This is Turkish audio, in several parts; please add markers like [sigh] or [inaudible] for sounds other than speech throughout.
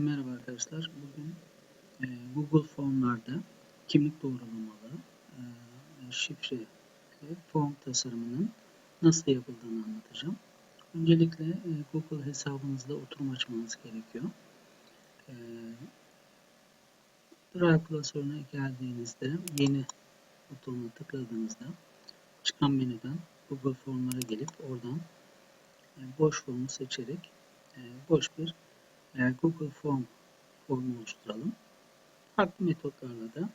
Merhaba arkadaşlar. Bugün e, Google Formlarda kimlik doğrulamalı e, şifre form tasarımının nasıl yapıldığını anlatacağım. Öncelikle e, Google hesabınızda oturum açmanız gerekiyor. E, Drive klasörüne geldiğinizde yeni butonuna tıkladığınızda çıkan menüden Google Formlara gelip oradan e, boş formu seçerek e, boş bir Google Form formu oluşturalım. Farklı metotlarla da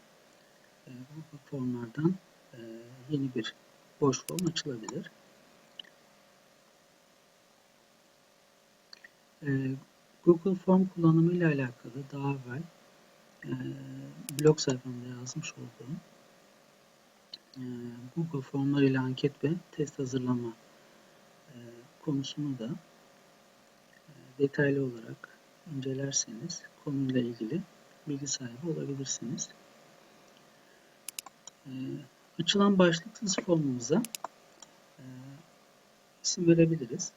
e, Google Formlardan e, yeni bir boş form açılabilir. E, Google Form kullanımı ile alakalı daha evvel blog sayfamda yazmış olduğum Google Formlar ile anket ve test hazırlama konusunu da detaylı olarak incelerseniz konuyla ilgili bilgi sahibi olabilirsiniz. Ee, açılan başlıksız formumuza e, isim verebiliriz.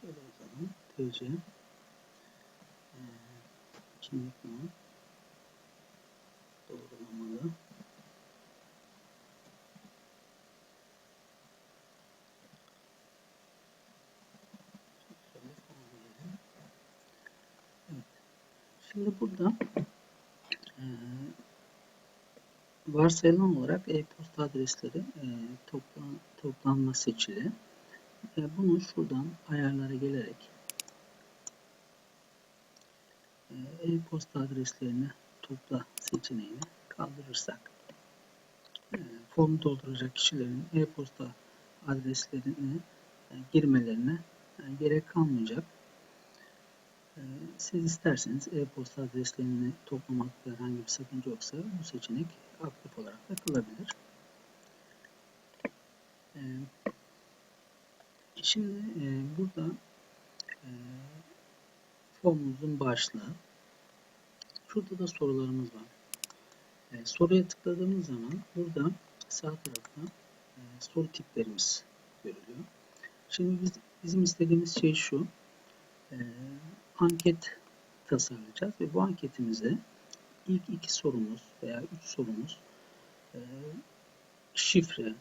Şöyle yazalım. TC e, kimlik numaram doğrulamalı. Şöyle formlayalım. Evet. Şimdi burada varsayılan olarak e-posta adresleri e, toplan, toplanma seçili. Bunu şuradan ayarlara gelerek e, e-posta adreslerini topla seçeneğini kaldırırsak e, formu dolduracak kişilerin e-posta adreslerini e, girmelerine e, gerek kalmayacak. Siz isterseniz e-posta adreslerini toplamakta herhangi bir sakınca yoksa bu seçenek aktif olarak da kılabilir. Ee, şimdi e, burada e, formumuzun başlığı. Şurada da sorularımız var. E, soruya tıkladığımız zaman burada sağ tarafta soru tiplerimiz görülüyor. Şimdi biz, bizim istediğimiz şey şu anket tasarlayacağız ve bu anketimize ilk iki sorumuz veya üç sorumuz e, şifre,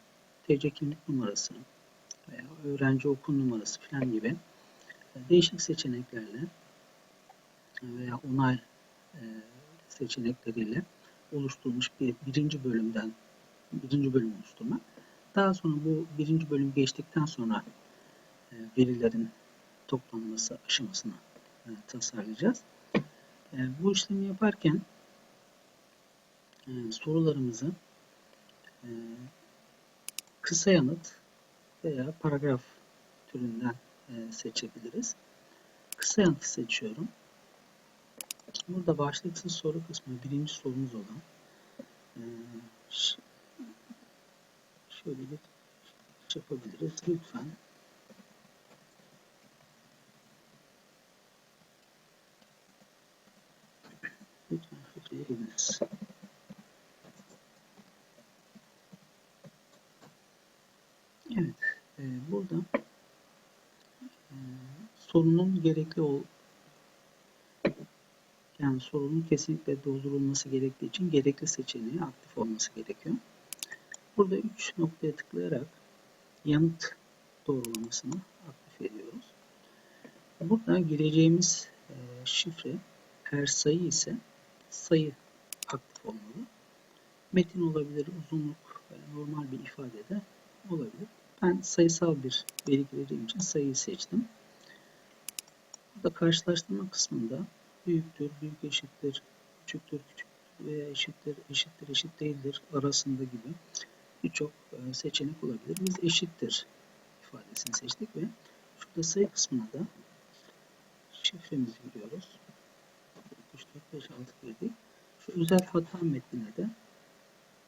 TC kimlik numarası veya öğrenci okul numarası falan gibi e, değişik seçeneklerle veya onay e, seçenekleriyle oluşturulmuş bir birinci bölümden birinci bölüm oluşturmak. Daha sonra bu birinci bölüm geçtikten sonra verilerin toplanması aşamasına e, tasarlayacağız. E, bu işlemi yaparken e, sorularımızı kısa yanıt veya paragraf türünden seçebiliriz. Kısa yanıtı seçiyorum. Burada başlıksız soru kısmı birinci sorumuz olan şöyle bir şey yapabiliriz. Lütfen Lütfen filtreye giriniz. Evet, e, burada e, sorunun gerekli ol yani sorunun kesinlikle doldurulması gerektiği için gerekli seçeneği aktif olması gerekiyor. Burada 3 noktaya tıklayarak yanıt doğrulamasını aktif ediyoruz. Burada gireceğimiz e, şifre eğer sayı ise sayı. Metin olabilir, uzunluk veya normal bir ifade de olabilir. Ben sayısal bir veri gireceğim için sayıyı seçtim. Burada karşılaştırma kısmında büyüktür, büyük eşittir, küçüktür, küçük veya eşittir, eşittir, eşit değildir arasında gibi birçok e, seçenek olabilir. Biz eşittir ifadesini seçtik ve şurada sayı kısmına da şifremizi giriyoruz. 3, 4, 5, 6 girdik. Şu özel hata metnine de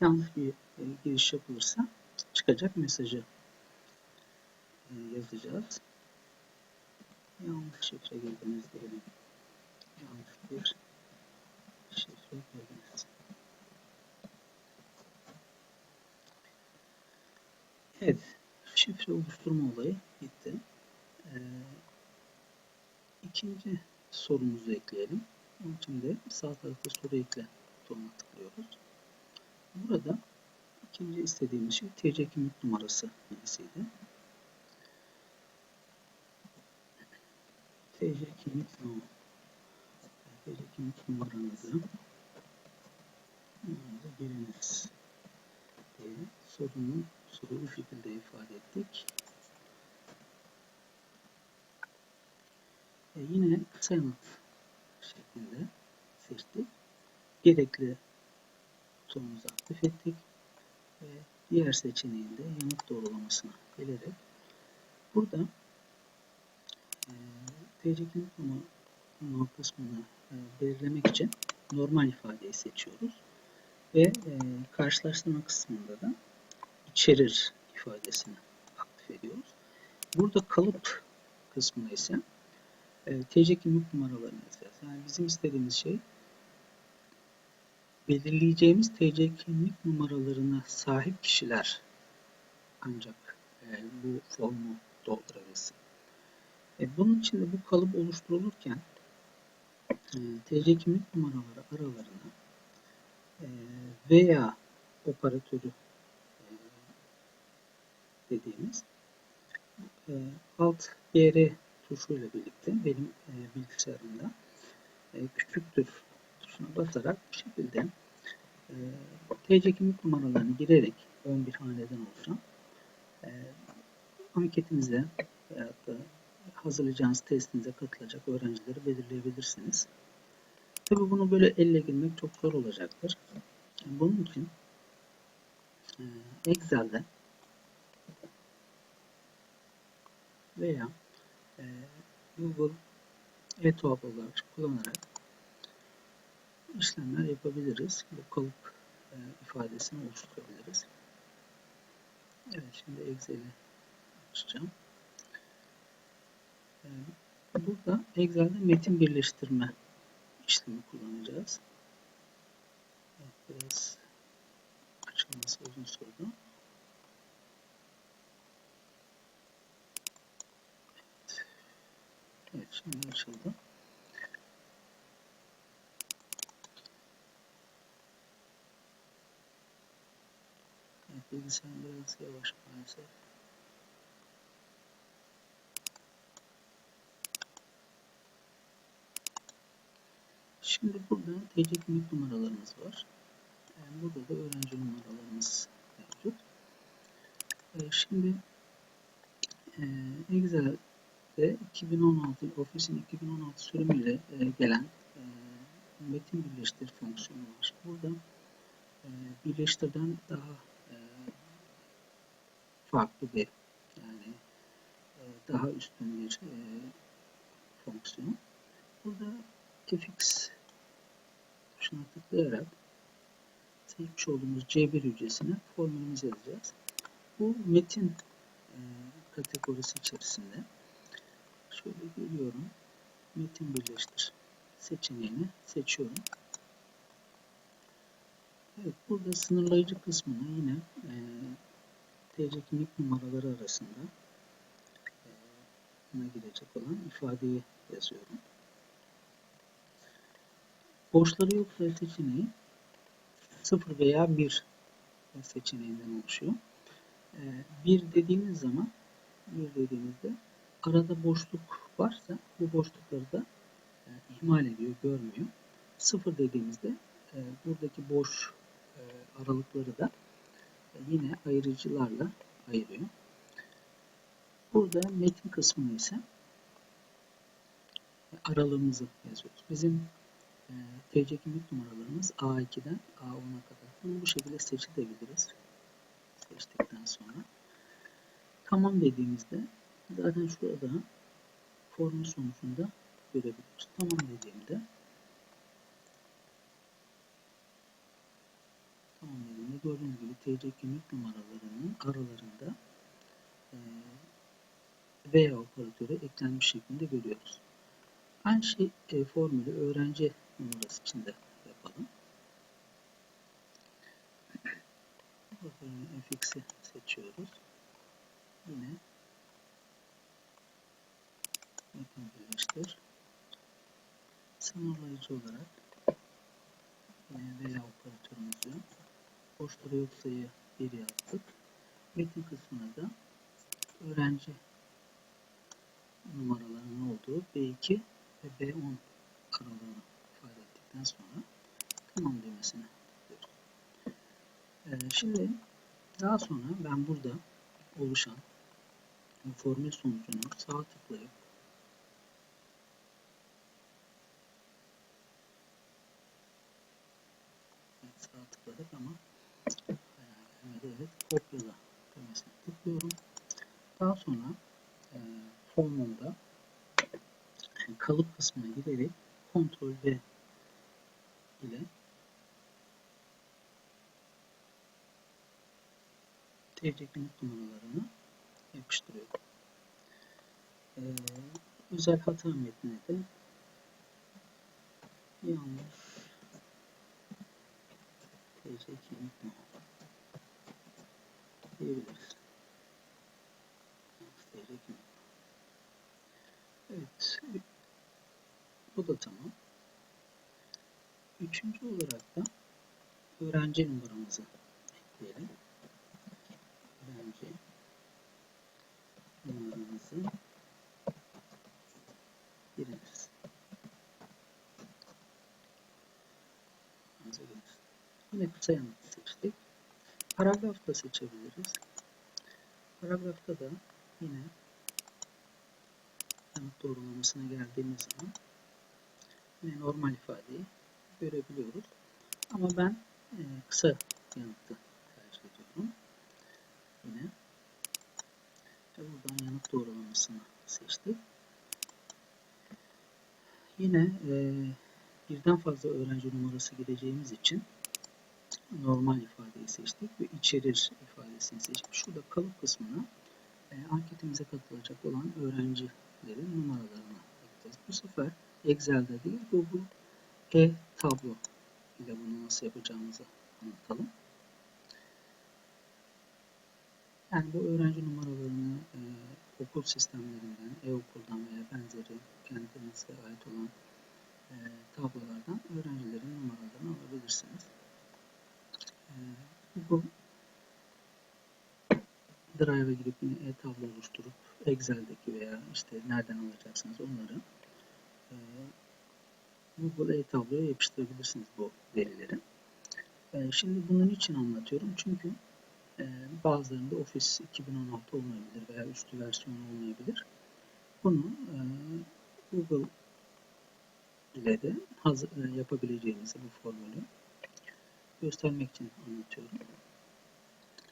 yanlış bir e, giriş yapılırsa çıkacak mesajı e, yazacağız. Yanlış şifre girdiniz diyelim. Yanlış bir şifre girdiniz. Evet, şifre oluşturma olayı bitti. Ee, ikinci sorumuzu ekleyelim. Onun için de sağ tarafta soru ekle butonuna tıklıyoruz. Burada ikinci istediğimiz şey TC kimlik numarası bilgisiydi. TC kimlik numarası. TC kimlik numaranızı numaranızı giriniz diye sorunu soru bu şekilde ifade ettik. E yine kısa yanıt şeklinde seçtik. Gerekli butonumuzu aktif ettik ve diğer seçeneğinde yanıt doğrulamasına gelerek burada e, TC kimlik numara kısmını e, belirlemek için normal ifadeyi seçiyoruz ve e, karşılaştırma kısmında da içerir ifadesini aktif ediyoruz. Burada kalıp kısmında ise e, TC kimlik numaralarını yazacağız. Yani bizim istediğimiz şey belirleyeceğimiz TC kimlik numaralarına sahip kişiler ancak e, bu formu doldurabilsin. E, bunun için de bu kalıp oluşturulurken e, TC kimlik numaraları aralarına e, veya operatörü e, dediğimiz e, alt GR tuşuyla birlikte benim e, bilgisayarımda e, küçüktür tuşuna basarak bu şekilde e, TC kimlik numaralarını girerek 11 haneden oluşan e, anketinize veyahut da hazırlayacağınız testinize katılacak öğrencileri belirleyebilirsiniz. Tabi bunu böyle elle girmek çok zor olacaktır. Bunun için e, Excel'de veya e, Google e-tablolar kullanarak işlemler yapabiliriz. Bu kalıp e, ifadesini oluşturabiliriz. Evet şimdi Excel'i açacağım. E, burada Excel'de metin birleştirme işlemi kullanacağız. Evet, biraz açılması uzun sürdü. Evet. şimdi açıldı. Evet, bilgisayar biraz yavaş maalesef. Şimdi burada TC kimlik numaralarımız var. Yani burada da öğrenci numaralarımız mevcut. Ee, şimdi e, Excel'de 2016 Office'in 2016 sürümüyle e, gelen e, metin birleştir fonksiyonu var. Burada e, birleştirden daha farklı bir yani e, daha üstün bir e, fonksiyon. Burada fx tuşuna tıklayarak seçmiş olduğumuz C1 hücresine formülümüzü yazacağız. Bu metin e, kategorisi içerisinde şöyle geliyorum. Metin birleştir seçeneğini seçiyorum. Evet, burada sınırlayıcı kısmını yine e, TC kimlik numaraları arasında e, buna girecek olan ifadeyi yazıyorum. Boşları yoksa seçeneği 0 veya 1 seçeneğinden oluşuyor. 1 ee, dediğimiz zaman 1 dediğimizde arada boşluk varsa bu boşlukları da e, ihmal ediyor, görmüyor. 0 dediğimizde e, buradaki boş e, aralıkları da yine ayırıcılarla ayırıyor. Burada metin kısmını ise aralığımızı yazıyoruz. Bizim e, TC kimlik numaralarımız A2'den A10'a kadar. Bunu bu şekilde seçebiliriz. Seçtikten sonra. Tamam dediğimizde zaten şurada formun sonucunda görebiliyoruz. Tamam dediğimde tamam dediğimde gördüğünüz gibi TC kimlik numaralarının aralarında e, veya operatörü eklenmiş şeklinde görüyoruz. Aynı şey e, formülü öğrenci numarası için de yapalım. Bakalım fx'i seçiyoruz. Yine metin birleştir. sınırlayıcı olarak yine veya operatörümüzü boşları yok sayı 1 yazdık. Metin kısmına da öğrenci numaralarının olduğu B2 ve B10 aralığını ifade ettikten sonra tamam tıklıyoruz. Ee, şimdi daha sonra ben burada oluşan formül sonucunu sağ tıklayıp sağ tıkladık ama evet kopyala düğmesine tıklıyorum. Daha sonra e, formunda yani kalıp kısmına giderek Ctrl V ile TC kimlik numaralarını yapıştırıyorum. Ee, özel hata metnine de yanlış TC kimlik numara diyebiliriz. Evet. Bu da tamam. Üçüncü olarak da öğrenci numaramızı ekleyelim. Öğrenci numaramızı giriniz. Yine kısa yanıt seçtik. Paragraf da seçebiliriz. Paragrafta da yine yanıt doğrulamasına geldiğimiz zaman yine normal ifadeyi görebiliyoruz. Ama ben e, kısa yanıtı tercih ediyorum. Yine ve buradan yanıt doğrulamasını seçtik. Yine e, birden fazla öğrenci numarası gireceğimiz için normal ifadeyi seçtik ve içerir ifadesini seçip şurada kalıp kısmına e, anketimize katılacak olan öğrencilerin numaralarını ekleyeceğiz. Bu sefer Excel'de değil Google e-tablo ile bunu nasıl yapacağımızı anlatalım. Yani bu öğrenci numaralarını e, okul sistemlerinden, e-okuldan veya benzeri kendinize ait olan e, tablolardan öğrencilerin numaralarını alabilirsiniz. Google Drive'a girip yine e-tablo oluşturup Excel'deki veya işte nereden alacaksınız onları e, Google e-tabloya yapıştırabilirsiniz bu verileri. E, şimdi bunun için anlatıyorum çünkü e, bazılarında Office 2016 olmayabilir veya üstü versiyonu olmayabilir. Bunu e, Google ile de hazır, e, yapabileceğinizi bu formülü göstermek için anlatıyorum.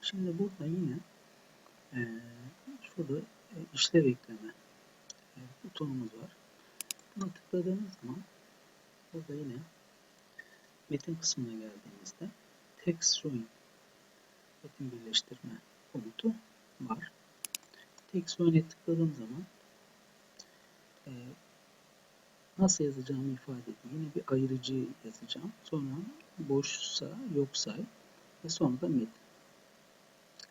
Şimdi burada yine e, şurada e, işlev ekleme e, butonumuz var. Buna tıkladığınız zaman burada yine metin kısmına geldiğimizde text join metin birleştirme komutu var. Text join'e tıkladığım zaman e, nasıl yazacağımı ifade edeyim. Yine bir ayırıcı yazacağım. Sonra boşsa yok say ve sonra da metin.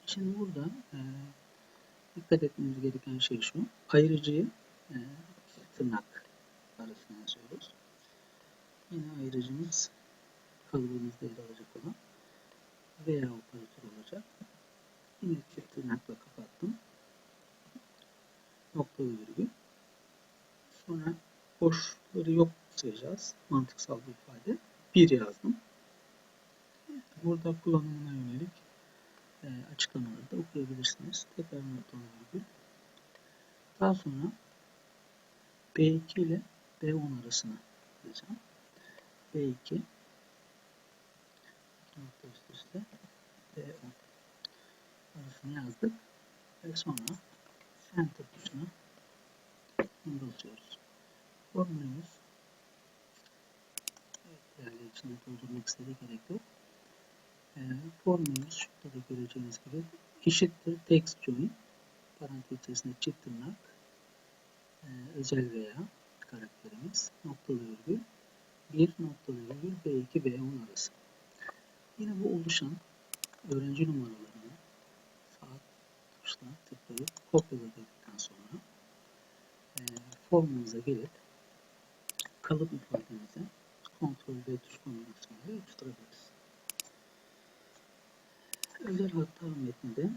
Şimdi burada e, dikkat etmemiz gereken şey şu. Ayırıcıyı e, tırnak arasına yazıyoruz. Yine ayırıcımız kalıbımızda yer alacak olan veya operatör olacak. Yine çift tırnakla kapattım. Noktalı virgül. Sonra boşları yok sayacağız. Mantıksal bir ifade. Bir yazdım. Burada kullanımına yönelik e, açıklamaları da okuyabilirsiniz. Tekrar noktalı virgül. Daha sonra B2 ile B10 arasına yazacağım. B2 nokta üst üste B10 arasını yazdık ve sonra Center tuşuna basıyoruz. Formülümüz evet, değerli içinde doldurmak istediği gerek yok. E, formülümüz şurada da göreceğiniz gibi eşittir text join parantez içerisinde çift tırnak e, özel veya karakterimiz noktalı virgül 1 noktalı virgül B2 B10 arası. Yine bu oluşan öğrenci numaralarını sağ tuşla tıklayıp kopyala dedikten sonra e, formumuza gelip kalıp ifademizi kontrol ve tuş kombinasyonuyla yapıştırabiliriz. Özel hata metninde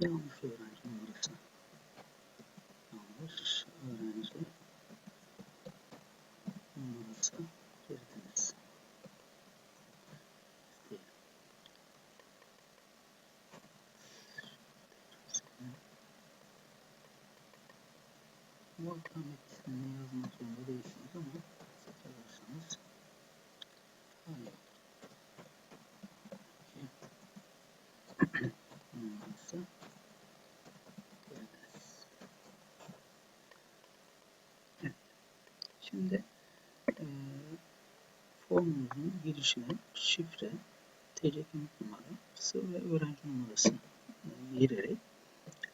yanlış öğrenci numarası yanlış öğrenci numarası girdiniz. Bu hata metnini yazmak zorunda değilsiniz ama yazarsanız daha iyi olur. İki. numarası girdiniz. Evet. Şimdi eee formumuzun girişine şifre, TC kimlik numarası ve öğrenci numarası e, girerek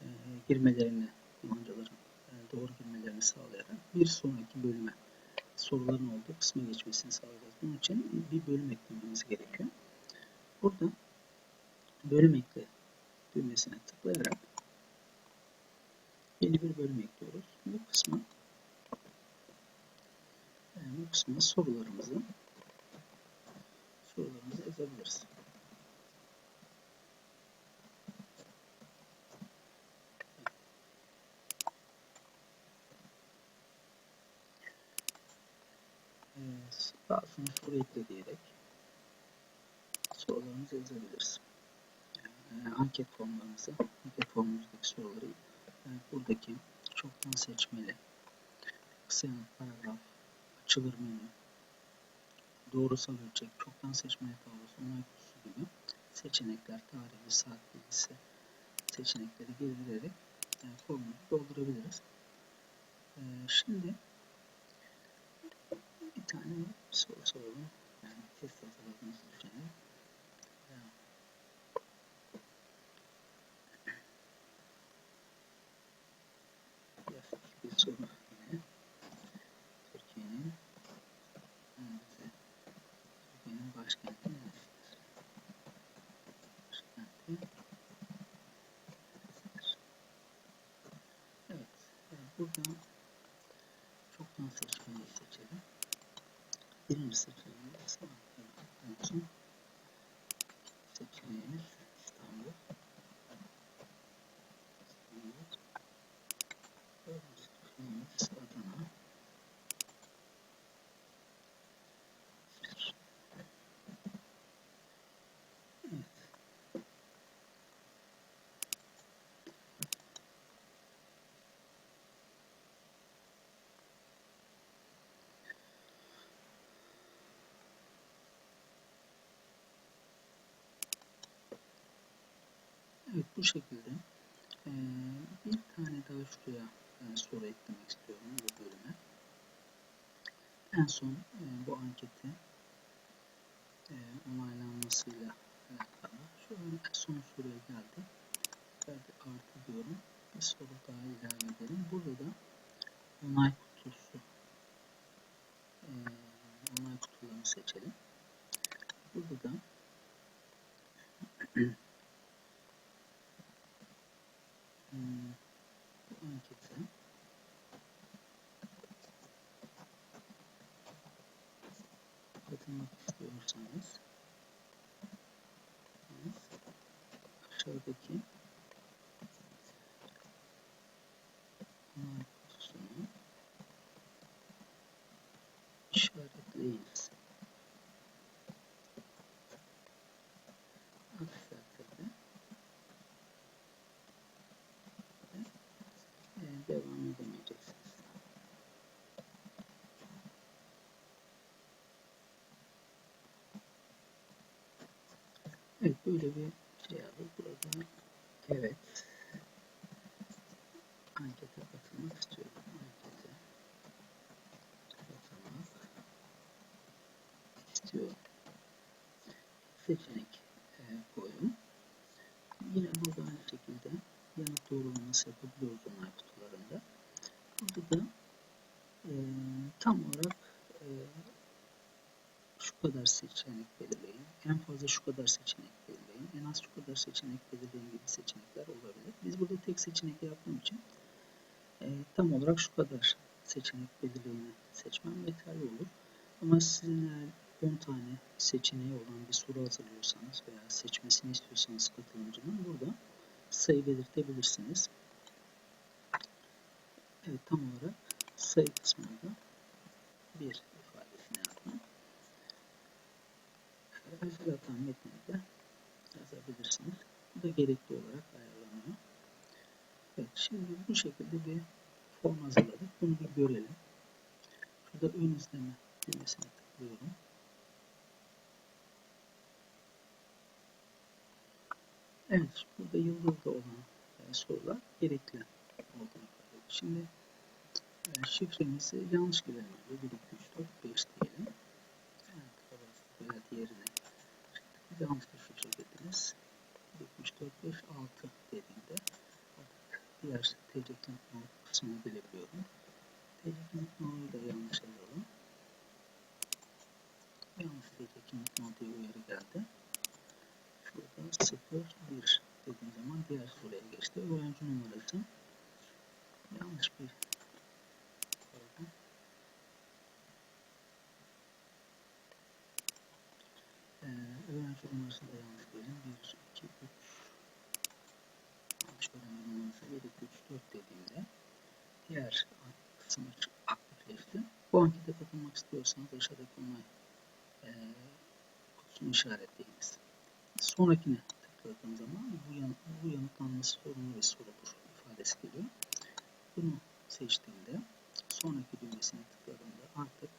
e, girmelerini, kullanıcıların e, doğru girmelerini sağlayarak bir sonraki bölüme soruların olduğu kısma geçmesini sağlayacağız. Bunun için bir bölüm eklememiz gerekiyor. Burada bölüm ekle düğmesine tıklayarak yeni bir bölüm ekliyoruz. Bu kısma e, bu kısma sorularımızı sorularımızı yazabiliriz. Evet, daha sonra soru ekle diyerek sorularımızı yazabiliriz. Yani, anket formlarımızı, anket formumuzdaki soruları yani buradaki çoktan seçmeli, kısa paragraf, açılır menü, doğrusal ölçek, çoktan seçmeli tablası, onay kutusu gibi seçenekler, tarihi, saat bilgisi seçenekleri girdirerek yani formunu doldurabiliriz. Ee, şimdi bir tane soru soralım. Yani test hazırladığımızı düşünelim. Ee, Klasik bir soru yine. Türkiye'nin neresi? Türkiye'nin başkenti neresidir? Başkenti neresidir? Evet. Yani burada çoktan seçmeyi seçelim. Birinci olsun. Seçeneğimiz İstanbul. İstanbul. Bu şekilde Ee, bir tane daha şuraya e, soru eklemek istiyorum bu bölüme. En son e, bu anketi e, onaylanmasıyla alakalı. Şu an son soruya geldik. Geldi artı diyorum. Bir soru daha ilave edelim. Burada da onay kutusu e, onay kutularını seçelim. Burada da [clears throat] Hmm, bu ankete katılmak istiyorsanız aşağıdaki onay kutusunu işaretleyiniz. Aksi takdirde e, devam edemeyeceksiniz. Evet böyle bir şey aldık. Burada evet ankete katılmak istiyorum. Ankete katılmak istiyorum. Seçenek e, koydum. Yine burada aynı şekilde yanıt doğrulaması yapabiliyoruz onay kutularında. Burada da e, tam olarak e, kadar seçenek belirleyin, en fazla şu kadar seçenek belirleyin, en az şu kadar seçenek belirleyin gibi seçenekler olabilir. Biz burada tek seçenek yaptığım için e, tam olarak şu kadar seçenek belirleyeni seçmem yeterli olur. Ama sizin eğer 10 tane seçeneği olan bir soru hazırlıyorsanız veya seçmesini istiyorsanız katılımcının burada sayı belirtebilirsiniz. Evet tam olarak sayı kısmında 1, gerekli olarak ayarlanıyor. Evet şimdi bu şekilde bir form hazırladık. Bunu bir görelim. Şurada ön izleme düğmesine tıklıyorum. Evet, burada yıldızda olan e, sorular gerekli olduğunu ifade ediyor. Şimdi e, şifremizi yanlış girelim. 1, 2, 3, 4, 5 diyelim. Evet, diğerine. Yanlış bir şifre girdiniz. 1, 2, 3, 4, 5, 6 dediğimde artık diğer TC kimlik nolu kısmına gelebiliyorum. TC kimlik nolunu da yanlış alalım. Yanlış TC kimlik nolu diye uyarı geldi. Şurada 0, 1 dediğim zaman diğer soruya geçti. Öğrenci numarası yanlış bir pardon. Ee, öğrenci numarasını da yanlış verin. 1, 2, 3 yanlış öğrenci numarası 1, 2, 3, 4 dediğimde diğer kısım aktifleşti. Bu ankete katılmak istiyorsanız aşağıdaki onay e, kutusunu işaretleyiniz. Sonrakine tıkladığım zaman bu, yan, bu yanıtlanması sorunlu bir sorudur ifadesi geliyor. Bunu seçtiğimde sonraki düğmesine tıkladığımda artık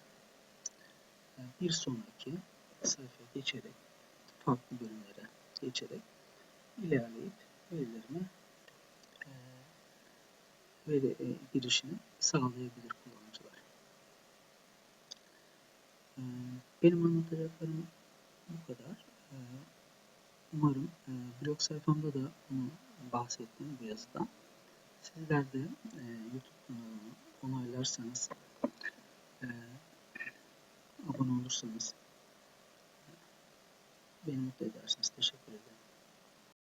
e, bir sonraki sayfaya geçerek farklı bölümlere geçerek ilerleyip verilerime e, veri e, girişini sağlayabilir kullanıcılar. E, benim anlatacaklarım bu kadar. Umarım blog sayfamda da bunu bahsettim bu yazıda. Sizler de e, YouTube onaylarsanız, abone olursanız e, beni mutlu edersiniz. Teşekkür ederim.